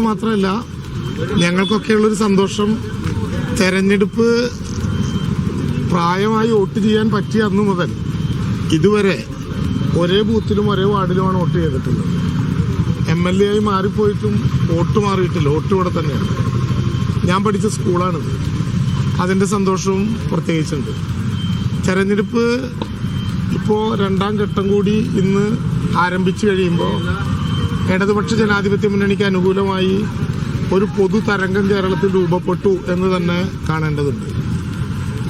എന്ന് മാത്രമല്ല ഞങ്ങൾക്കൊക്കെയുള്ളൊരു സന്തോഷം. തെരഞ്ഞെടുപ്പ് പ്രായമായി വോട്ട് ചെയ്യാൻ പറ്റിയ അന്ന് മുതൽ ഇതുവരെ ഒരേ ബൂത്തിലും ഒരേ വാർഡിലുമാണ് വോട്ട് ചെയ്തിട്ടുള്ളത്. എം എൽ എ ആയി മാറിപ്പോയിട്ടും വോട്ട് മാറിയിട്ടില്ല വോട്ട് ഇവിടെ തന്നെയാണ്. ഞാൻ പഠിച്ച സ്കൂളാണിത്. അതിന്റെ സന്തോഷവും പ്രത്യേകിച്ചുണ്ട്. തെരഞ്ഞെടുപ്പ് ഇപ്പോൾ രണ്ടാം ഘട്ടം കൂടി ഇന്ന് ആരംഭിച്ചു കഴിയുമ്പോൾ ഇടതുപക്ഷ ജനാധിപത്യ മുന്നണിക്ക് അനുകൂലമായി ഒരു പൊതു തരംഗം കേരളത്തിൽ രൂപപ്പെട്ടു എന്ന് തന്നെ കാണേണ്ടതുണ്ട്.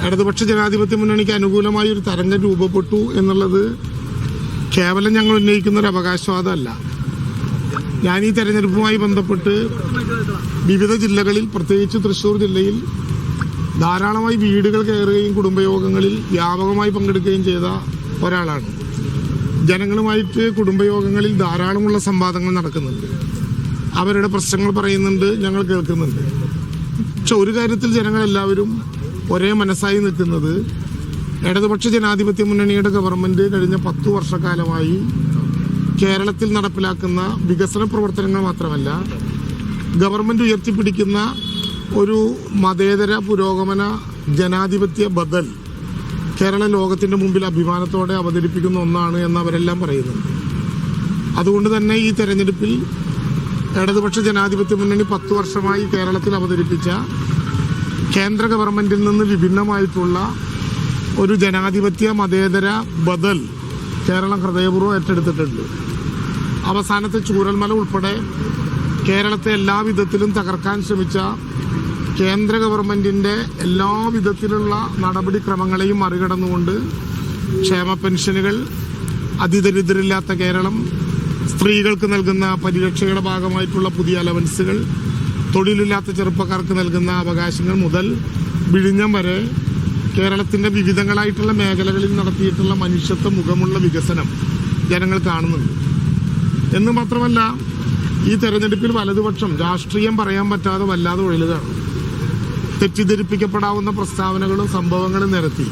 ഇടതുപക്ഷ ജനാധിപത്യ മുന്നണിക്ക് അനുകൂലമായി ഒരു തരംഗം രൂപപ്പെട്ടു എന്നുള്ളത് കേവലം ഞങ്ങൾ ഉന്നയിക്കുന്ന ഒരു അവകാശവാദമല്ല. ഞാൻ ഈ തെരഞ്ഞെടുപ്പുമായി ബന്ധപ്പെട്ട് വിവിധ ജില്ലകളിൽ പ്രത്യേകിച്ച് തൃശൂർ ജില്ലയിൽ ധാരാളമായി വീടുകൾ കയറുകയും കുടുംബയോഗങ്ങളിൽ വ്യാപകമായി പങ്കെടുക്കുകയും ചെയ്ത ഒരാളാണ്. ജനങ്ങളുമായിട്ട് കുടുംബയോഗങ്ങളിൽ ധാരാളമുള്ള സംവാദങ്ങൾ നടക്കുന്നുണ്ട്. അവരുടെ പ്രശ്നങ്ങൾ പറയുന്നുണ്ട് ഞങ്ങൾ കേൾക്കുന്നുണ്ട്. പക്ഷെ ഒരു കാര്യത്തിൽ ജനങ്ങളെല്ലാവരും ഒരേ മനസ്സായി നിൽക്കുന്നത് ഇടതുപക്ഷ ജനാധിപത്യ മുന്നണിയുടെ ഗവൺമെന്റ് കഴിഞ്ഞ പത്തു വർഷക്കാലമായി കേരളത്തിൽ നടപ്പിലാക്കുന്ന വികസന പ്രവർത്തനങ്ങൾ മാത്രമല്ല ഗവൺമെന്റ് ഉയർത്തിപ്പിടിക്കുന്ന ഒരു മതേതര പുരോഗമന ജനാധിപത്യ ബദൽ കേരള ലോകത്തിന്റെ മുമ്പിൽ അഭിമാനത്തോടെ അവതരിപ്പിക്കുന്ന ഒന്നാണ് എന്ന് അവരെല്ലാം പറയുന്നുണ്ട് അതുകൊണ്ട് തന്നെ ഈ തെരഞ്ഞെടുപ്പിൽ ഇടതുപക്ഷ ജനാധിപത്യ മുന്നണി പത്ത് വർഷമായി കേരളത്തിൽ അവതരിപ്പിച്ച കേന്ദ്ര ഗവൺമെന്റിൽ നിന്ന് വിഭിന്നമായിട്ടുള്ള ഒരു ജനാധിപത്യ മതേതര ബദൽ കേരളം ഹൃദയപൂർവം ഏറ്റെടുത്തിട്ടുണ്ട്. അവസാനത്തെ ചൂരൽമല ഉൾപ്പെടെ കേരളത്തെ എല്ലാ വിധത്തിലും തകർക്കാൻ ശ്രമിച്ച കേന്ദ്ര ഗവൺമെന്റിന്റെ എല്ലാ വിധത്തിലുള്ള നടപടിക്രമങ്ങളെയും മറികടന്നുകൊണ്ട് ക്ഷേമ പെൻഷനുകൾ അതിദരിദ്രരില്ലാത്ത കേരളം സ്ത്രീകൾക്ക് നൽകുന്ന പരിരക്ഷയുടെ ഭാഗമായിട്ടുള്ള പുതിയ അലവൻസുകൾ തൊഴിലില്ലാത്ത ചെറുപ്പക്കാർക്ക് നൽകുന്ന അവകാശങ്ങൾ മുതൽ വിഴിഞ്ഞം വരെ കേരളത്തിന്റെ വിവിധങ്ങളായിട്ടുള്ള മേഖലകളിൽ നടത്തിയിട്ടുള്ള മനുഷ്യത്വ മുഖമുള്ള വികസനം ജനങ്ങൾ കാണുന്നുണ്ട്. എന്ന് മാത്രമല്ല ഈ തെരഞ്ഞെടുപ്പിൽ വലതുപക്ഷം രാഷ്ട്രീയം പറയാൻ പറ്റാതെ വല്ലാതെ ഒഴിലുകയാണ് തെറ്റിദ്ധരിപ്പിക്കപ്പെടാവുന്ന പ്രസ്താവനകളും സംഭവങ്ങളും നിരത്തി.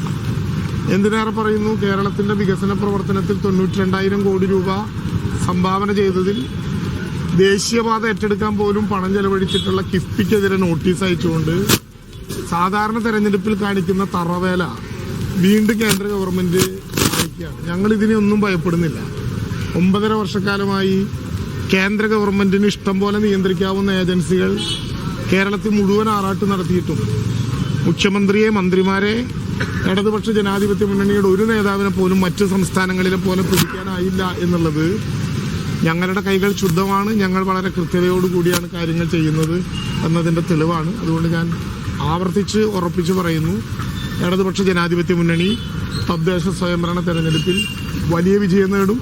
എന്തിനേറെ പറയുന്നു? കേരളത്തിന്റെ വികസന പ്രവർത്തനത്തിൽ തൊണ്ണൂറ്റി രണ്ടായിരം കോടി രൂപ സംഭാവന ചെയ്തതിൽ ദേശീയപാത ഏറ്റെടുക്കാൻ പോലും പണം ചെലവഴിച്ചിട്ടുള്ള കിഫ്ബിക്കെതിരെ നോട്ടീസ് അയച്ചുകൊണ്ട് സാധാരണ തെരഞ്ഞെടുപ്പിൽ കാണിക്കുന്ന തറവേല വീണ്ടും കേന്ദ്ര ഗവൺമെന്റ് കാണിക്കുകയാണ് ഞങ്ങൾ ഇതിനെ ഒന്നും ഭയപ്പെടുന്നില്ല. ഒമ്പതര വർഷക്കാലമായി കേന്ദ്ര ഗവൺമെന്റിന് ഇഷ്ടം പോലെ നിയന്ത്രിക്കാവുന്ന ഏജൻസികൾ കേരളത്തിൽ മുഴുവൻ ആറാട്ട് നടത്തിയിട്ടും. മുഖ്യമന്ത്രിയെ മന്ത്രിമാരെ ഇടതുപക്ഷ ജനാധിപത്യ മുന്നണിയുടെ ഒരു നേതാവിനെ പോലും മറ്റ് സംസ്ഥാനങ്ങളിലെ പോലെ പിടിക്കാനായില്ല എന്നുള്ളത് ഞങ്ങളുടെ കൈകൾ ശുദ്ധമാണ് ഞങ്ങൾ വളരെ കൃത്യതയോടുകൂടിയാണ് കാര്യങ്ങൾ ചെയ്യുന്നത് എന്നതിന്റെ തെളിവാണ്. അതുകൊണ്ട് ഞാൻ ആവർത്തിച്ച് ഉറപ്പിച്ച് പറയുന്നു ഇടതുപക്ഷ ജനാധിപത്യ മുന്നണി തദ്ദേശ സ്വയംഭരണ തെരഞ്ഞെടുപ്പിൽ വലിയ വിജയം നേടും.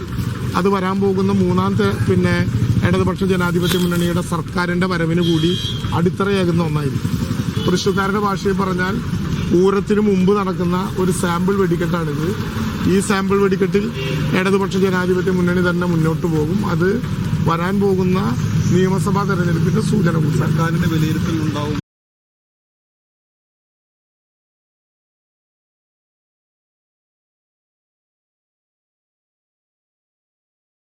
അത് വരാൻ പോകുന്ന മൂന്നാം പിന്നെ ഇടതുപക്ഷ ജനാധിപത്യ മുന്നണിയുടെ സർക്കാരിന്റെ വരവിന് കൂടി അടിത്തറയാകുന്ന ഒന്നായിരിക്കും തൃശ്ശൂർക്കാരുടെ ഭാഷയിൽ പറഞ്ഞാൽ പൂരത്തിന് മുമ്പ് നടക്കുന്ന ഒരു സാമ്പിൾ വെടിക്കെട്ടാണിത്. ഈ സാമ്പിൾ വെടിക്കെട്ടിൽ ഇടതുപക്ഷ ജനാധിപത്യ മുന്നണി തന്നെ മുന്നോട്ട് പോകും. അത് വരാൻ പോകുന്ന നിയമസഭാ തെരഞ്ഞെടുപ്പിന്റെ സൂചന സർക്കാരിന്റെ വിലയിരുത്തൽ ഉണ്ടാവും